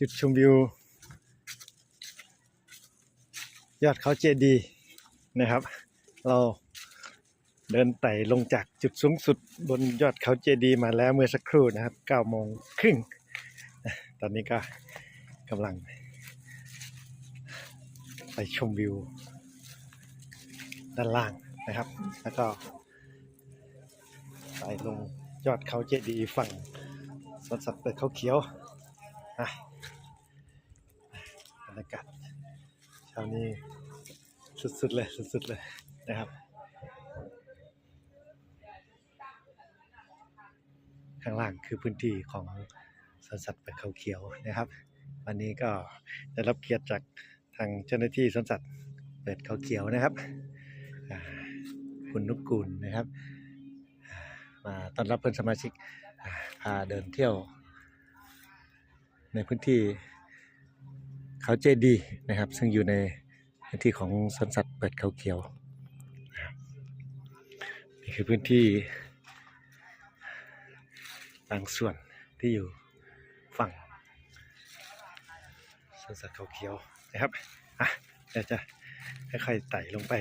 จุดชมวิว ยอดเขาเจดีนะครับ เราเดินไต่ลงจากจุดสูงสุดบนยอดเขาเจดีมาแล้วเมื่อสักครู่นะครับ9โมงครึ่ง ตอนนี้ก็กำลัง ไปชมวิว ด้านล่างนะครับ แล้วก็ไปลงยอดเขาเจดีฝั่งสวนสัตว์เปิดเขาเขียว อะ รยากาศเช้านี้สุดๆเลยสุดๆเลยนะครับ ข้างล่างคือพื้นที่ของสวนสัตว์เปิดเขาเขียวนะครับ วันนี้ก็ได้รับเกียรติจากทางเจ้าหน้าที่สวนสัตว์เปิดเขาเขียวนะครับคุณนุกกุลนะครับมาต้อนรับเพื่อนสมาชิกพาเดินเที่ยวในพื้นที่ เขาเจดีนะครับ ซึ่งอยู่ในพื้นที่ของสวนสัตว์เปิดเขาเขียวนะครับนี่คือพื้นที่บางส่วนที่อยู่ฝั่งสวนสัตว์เขาเขียวนะครับอะเดี๋ยวจะค่อยๆไต่ลงไป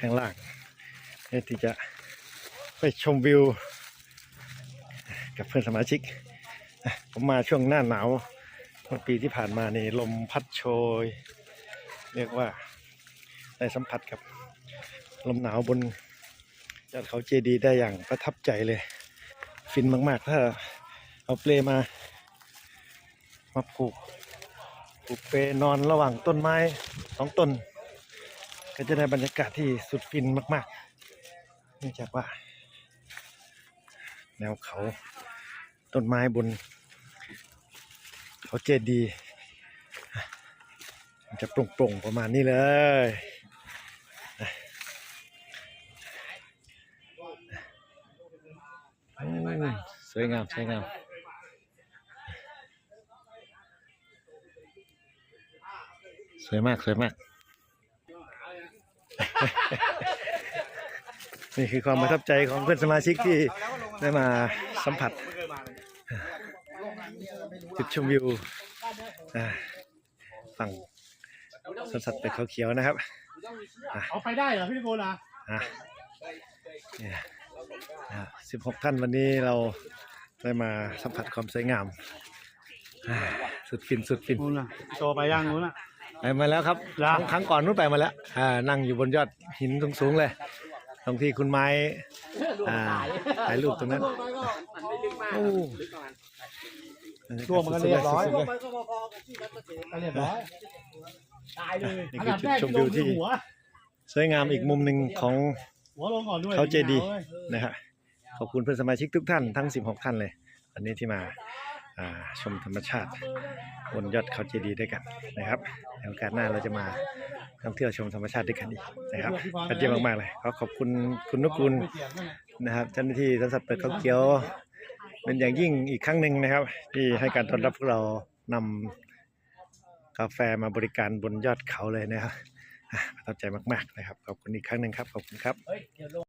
ข้างล่างเพื่อที่จะไปชมวิว กับเพื่อนสมาชิก ผมมาช่วงหน้าหนาว มื่อปีที่ผ่านมานี่ลมพัดโชย เรียกว่าได้สัมผัสกับลมหนาวบนยอดเขาเจดีได้อย่างประทับใจเลย ฟินมาก ๆ ถ้าเอาเปลมา มาผูกผูกเปนอนระหว่างต้นไม้สองต้น ก็จะได้บรรยากาศที่สุดฟินมาก ๆ เนื่องจากว่า แนวเขาต้นไม้บน เขาเจดีมันจะโปร่งๆประมาณนี้เลยอืมสวยงามสวยงามสวยมากสวยมาก นี่คือความประทับใจของเพื่อนสมาชิกที่ได้มาสัมผัส จุดชมวิวอ่าฝั่งสวนสัตว์เป็ดเขาเขียวนะครับเอาไปได้เหรอพี่ตะโกนอะอะเนี่ยสิบหกท่านวันนี้เราได้มาสัมผัสความสวยงามอ่าสุดฟินสุดฟินนู้นน่ะโชว์ไปย่างนู้นน่ะไปมาแล้วครับเหรอครั้งครั้งก่อนนู้นไปมาแล้วอ่านั่งอยู่บนยอดหินสูงๆเลยตรงที่คุณไม้อ่าถ่ายรูปตรงนั้นโอ้ ช่วงมันก็เรียบร้อยสุดๆเลยก็เรียบร้อยตายเลยนี่คือจุดชมวิวที่ หัวสวยงามอีกมุมหนึ่งของหัวลงก่อนด้วยเขาเจดีย์นะฮะขอบคุณเพื่อนสมาชิกทุกท่านทั้ง 16 ท่านเลยวันนี้ที่มาอ่าชมธรรมชาติบนยอดเขาเจดีย์ด้วยกันนะครับในโอกาสหน้าเราจะมาท่องเที่ยวชมธรรมชาติด้วยกันอีกนะครับยอดเยี่ยมมากๆเลยขอขอบคุณคุณนุกุลไม่เสียงนั่นแหละนะครับเจ้าหน้าที่สวนสัตว์เปิดเขาเขียว เป็นอย่างยิ่งอีกครั้งหนึ่งนะครับ ที่ให้การต้อนรับพวกเรานำกาแฟมาบริการบนยอดเขาเลยนะครับประทับใจมาก ๆ นะครับ ขอบคุณอีกครั้งหนึ่งครับ ขอบคุณครับ